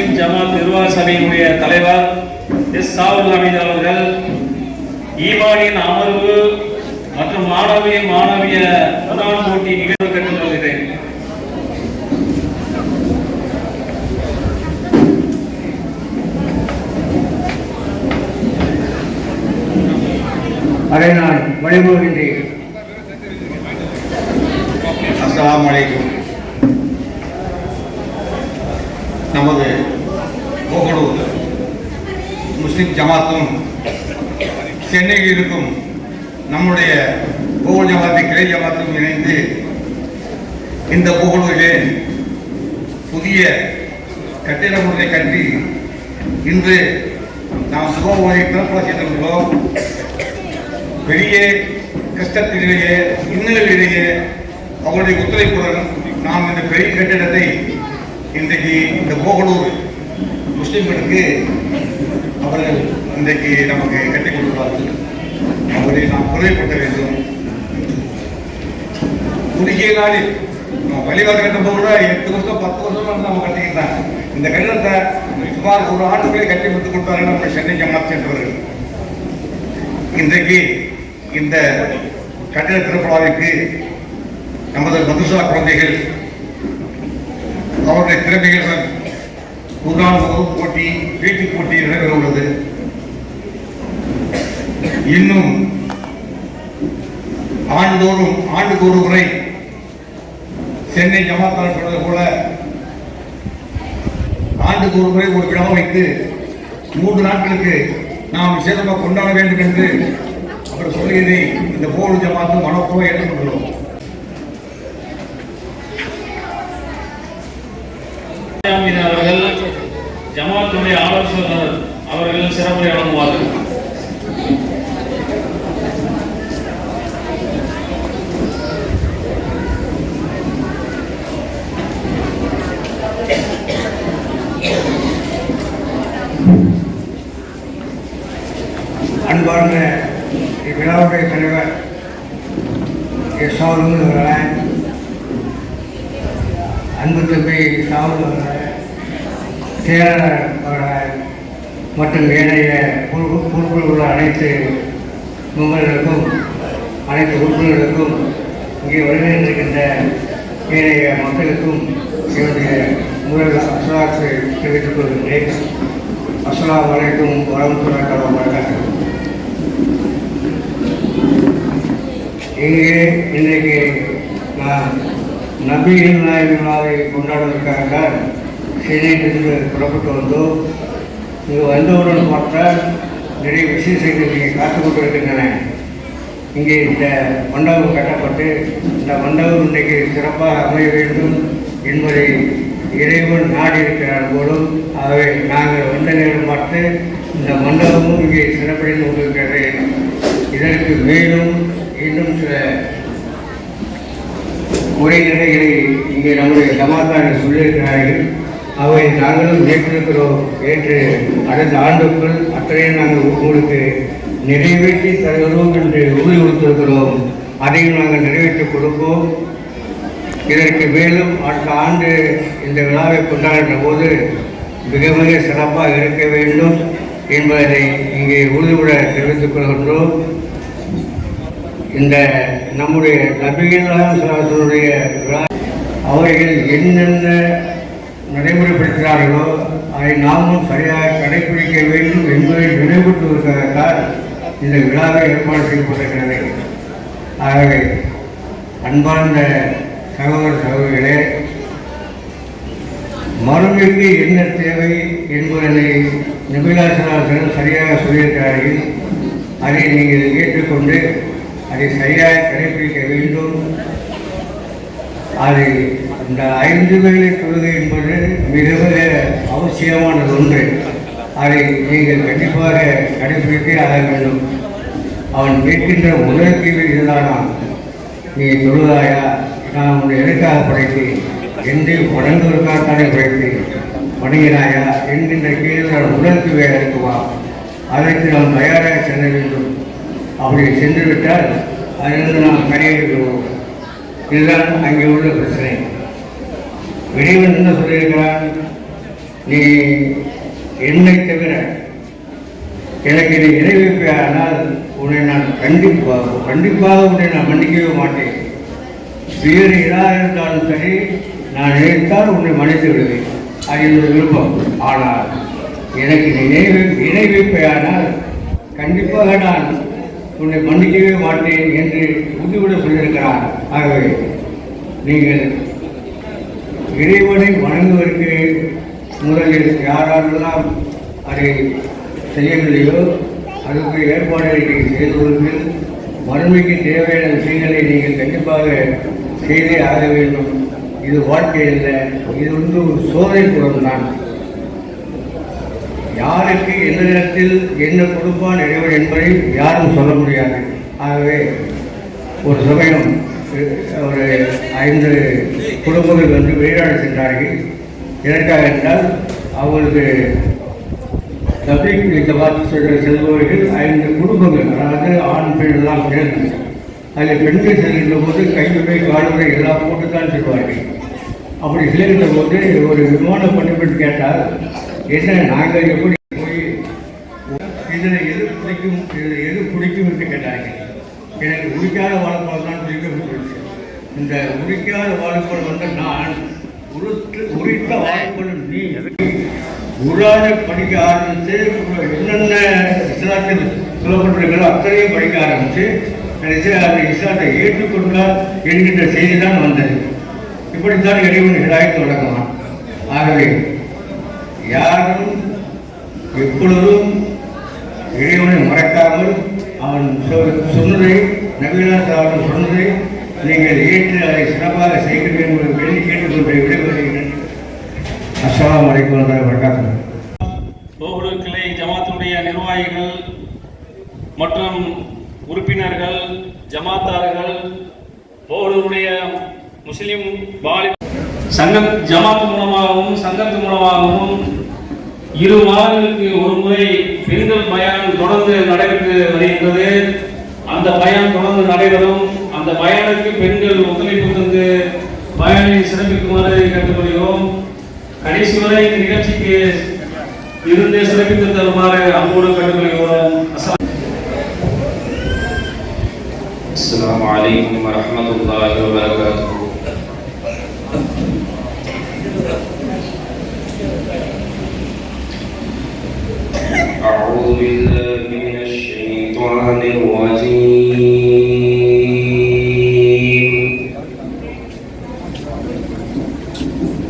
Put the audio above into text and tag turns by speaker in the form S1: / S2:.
S1: முஸ்லிம் ஜமாத் நிர்வாக சபையினுடைய தலைவர் எஸ் சாவுல் ஹமீது அவர்கள் ஈமானின் அமர்வு மற்றும் மாணவிய மாணவிய குரான் போட்டி நிகழ்வு கற்றுக் வருகிறேன்.
S2: அதை நான் வழிபடுகின்றேன்
S3: அஸ்ஸலாமு அலைக்கும் நமது கோகலூர் முஸ்லிம் ஜமாத்தும் சென்னையில் இருக்கும் நம்முடைய கோகுல் ஜமாத்தை கிளை ஜமாத்தும் இணைந்து இந்த கோகுலூரிலே புதிய கட்டிட முறையை கட்டி இன்று நாம் சுகமுறை பிறப்பட செய்திருக்கிறோம். பெரிய கஷ்டத்திலேயே இன்னலிலேயே அவருடைய ஒத்துழைப்புடன் நாம் இந்த பெரிய கட்டிடத்தை இன்றைக்கு இந்த கோகலூர் முஸ்லீம்களுக்கு அவர்கள் இன்றைக்கு நமக்கு கட்டிக் கொடுப்பார்கள். அவரை நாம் குறைப்பட வேண்டும். குறுகிய நாளில் நம்ம வழிபாடு கட்டும்போது கூட எட்டு வருஷம் பத்து வருஷம் நம்ம கட்டிக்கிட்டாங்க. இந்த கட்டிடத்தை சுமார் ஒரு ஆண்டுகளே கட்டி கொடுத்து கொடுத்தாங்க நம்ம சென்னைக்கு அம்மா சென்றவர்கள் இன்றைக்கு இந்த கட்டிட திருவிழாவிற்கு நமது மதுசா குழந்தைகள் அவருடைய திறமைகளுடன் குர்ஆன் வகுப்பு போட்டி பேச்சு போட்டி நடைபெற உள்ளது. இன்னும் ஆண்டுதோறும் ஆண்டுக்கு ஒரு முறை சென்னை ஜமாத்தால் சொல்வது போல ஆண்டுக்கு ஒரு முறை ஒரு விழா வைத்து மூன்று நாட்களுக்கு நாம் விசேஷமாக கொண்டாட வேண்டும் என்று அவர் சொல்லியதை இந்த போடு ஜமாத்து மனப்போக ஏற்றுக்கொண்டுள்ளோம்
S1: ஹமீது அவர்கள் ஜமாத்துடைய ஆலோசகர் அவர்கள் சிறப்புரை வழங்குவார்கள்
S2: அன்பார்ந்த இவ்விழாவுடைய தலைவர் எஸ் சாவுல் அவர்களே அன்பு தம்பி சாவுல் அவர்களே தேரர் மற்றும் ஏனைய பொறுப்பு- உள்ள அனைத்து மெம்பர்களுக்கும் அனைத்து உறுப்பினர்களுக்கும் இங்கே வருகின்றிருக்கின்ற ஏனைய மக்களுக்கும் என்னுடைய முதல் அசலாத்தை தெரிவித்துக் கொள்கின்றேன். அஸ்ஸலாமு அலைக்கும் வரமத்துல்லாஹி வபரகாத்துஹு இங்கே இன்றைக்கு நான் நபியின் நாயக கொண்டாடுவதற்காக சென்னையிலிருந்து புறப்பட்டு வந்தோம். இங்கு வந்தவுடன் பார்த்தால் நிறைய விசேஷங்கள் இங்கே காத்து கொண்டு இருக்கின்றன. இங்கே இந்த மண்டபம் கட்டப்பட்டு இந்த மண்டபம் இன்றைக்கு சிறப்பாக அமைய வேண்டும் என்பதை இறைவன் நாடி இருக்கிறார் போலும் ஆகவே நாங்கள் வந்த நேரம் பார்த்து இந்த மண்டபமும் இங்கே சிறப்படைந்து கொண்டிருக்கிறது. இதற்கு மேலும் இன்னும் சில உரைநடைகளை இங்கே நம்முடைய ஜமாத்தார்கள் சொல்லியிருக்கிறார்கள். அவை நாங்களும் ஏற்றிருக்கிறோம் ஏற்று அடுத்த ஆண்டுக்குள் அத்தனையும் நாங்கள் உங்களுக்கு நிறைவேற்றி தருகிறோம் என்று உறுதி கொடுத்திருக்கிறோம். அதையும் நாங்கள் நிறைவேற்றிக் கொடுப்போம். இதற்கு மேலும் அடுத்த ஆண்டு இந்த விழாவை கொண்டாடுகின்ற போது மிக மிக சிறப்பாக இருக்க வேண்டும் என்பதை இங்கே உறுதிபட தெரிவித்துக் கொள்கின்றோம். இந்த நம்முடைய நபிகள் விழா அவைகள் என்னென்ன நடைமுறைப்படுத்தினார்களோ அதை நாமும் சரியாக கடைபிடிக்க வேண்டும் என்பதை நினைவூட்டுவதற்காகத்தான் இந்த விழாவை ஏற்பாடு செய்யப்பட்டிருக்கிறது. ஆகவே அன்பார்ந்த சகோதர சகோதரிகளே மறுமைக்கு என்ன தேவை என்பதனை நிபிலாசனாசனம் சரியாக சொல்லியிருக்கிறார்கள். அதை நீங்கள் ஏற்றுக்கொண்டு அதை சரியாக கடைபிடிக்க வேண்டும். அதை இந்த ஐந்து வேலை தொழுகை என்பது மிக மிக அவசியமானது ஒன்று. அதை நீங்கள் கண்டிப்பாக கடைபிடித்தே ஆக வேண்டும். அவன் கேட்கின்ற முதல் கேள்வி இதுதானா? நீ தொழுதாயா? நான் உன்னை எதற்காக படைத்தேன்? என்று வணங்குவதற்காகத்தானே படைத்தேன். வணங்கினாயா? என்கின்ற கேள்வி நான் முதல் கேள்வியாக இருக்குமா அதற்கு நாம் தயாராக செல்ல வேண்டும். அப்படி சென்று விட்டால் அதிலிருந்து நாம் கடையெடுக்கிறோம் இதுதான் அங்கே உள்ள பிரச்சனை. இறைவன் என்ன சொல்லியிருக்கிறான் நீ என்னை தவிர எனக்கு நீ இறைவிப்பையானால் உன்னை நான் கண்டிப்பாக கண்டிப்பாக உன்னை நான் மன்னிக்கவே மாட்டேன். வேறு யாராக இருந்தாலும் சரி நான் நினைத்தால் உன்னை மன்னித்து விடுவேன். அது என்னுடைய விருப்பம். ஆனால் எனக்கு நீ இணை இணை கண்டிப்பாக நான் உன்னை மன்னிக்கவே மாட்டேன் என்று உறுதிவிட சொல்லியிருக்கிறான் ஆகவே நீங்கள் இறைவனை வணங்குவதற்கு முதலில் யாரெல்லாம் அதை செய்யவில்லையோ அதுக்கு ஏற்பாடுகளை நீங்கள் செய்துள்ளீர்கள் வறுமைக்கு தேவையான விஷயங்களை நீங்கள் கண்டிப்பாக செய்தே ஆக வேண்டும். இது வாழ்க்கை இல்லை இது வந்து ஒரு சோதனை குலம் தான் யாருக்கு எந்த நேரத்தில் என்ன கொடுப்பான் இறைவன் என்பதை யாரும் சொல்ல முடியாது. ஆகவே ஒரு சமயம் ஒரு ஐந்து குடும்பங்கள் வந்து வெளிநாடு சென்றார்கள். எதற்காக என்றால் அவர்களுக்கு தபிக் ஜமாத் செல்ற செல்பவர்கள் ஐந்து குடும்பங்கள் அதாவது ஆண் பெண் எல்லாம் சேர்ந்து. அதில் பெண்கள் செல்கின்ற போது கையுறை காலுறை எல்லாம் போட்டுத்தான் செல்வார்கள். அப்படி செல்கின்ற போது ஒரு விமான பணிப்பெண் கேட்டால் என்ன நாங்கள் எப்படி போய் இதில் எது பிடிக்கும் இதில் எது பிடிக்கும் என்று கேட்டார்கள். எனக்கு பிடிக்காத வாழைப்பழம் தான் பிடிக்கும் இந்த உரிக்காத வாழைப்பழம் வந்து நான் உருத்து உரித்த வாழைப்பழம் நீ. குரானை படிக்க ஆரம்பித்து என்னென்ன இஸ்லாத்தில் சொல்லப்பட்டிருக்கிறோ அத்தனையும் படிக்க ஆரம்பித்து நினைச்சு அந்த இஸ்லாத்தை ஏற்றுக்கொண்டார் என்கின்ற செய்தி தான் வந்தது. இப்படித்தான் இறைவன் ஹிதாயத் தொடங்குவான். ஆகவே யாரும் எப்பொழுதும் இறைவனை மறக்காமல் அவன் சொன்னதை நபிகளார் அவன் சொன்னதை நீங்கள் ஏற்று அதை சிறப்பாக செய்கிறீர்கள் என்பதை வேண்டி கேட்டுக்கொண்டு விடைபெறுகிறேன். அஸ்ஸலாமு அலைக்கும் வரகாத்துஹு
S1: போகுடு கிளை ஜமாத்துடைய நிர்வாகிகள் மற்றும் உறுப்பினர்கள் ஜமாத்தார்கள் போகுடைய முஸ்லிம் வாலி சங்கம் ஜமாத் மூலமாகவும் சங்கத்து மூலமாகவும் இரு மாதங்களுக்கு ஒரு முறை பெண்கள் பயணம் தொடர்ந்து நடைபெற்று வருகின்றது. அந்த பயணம் தொடர்ந்து நடைபெறும். அந்த பயணத்துக்கு பெண்கள் ஒத்துழைப்பு தந்து பயனை சிறப்பிக்குமாறு கேட்டுக்கொள்கிறோம். கடைசி வரை இந்த நிகழ்ச்சிக்கு இருந்து சிறப்பித்து தருமாறு அன்போடு கேட்டுக்கொள்கிறோம்.
S4: அஸ்லாம் வலைக்கம் வரமத்துல வபரகாத்து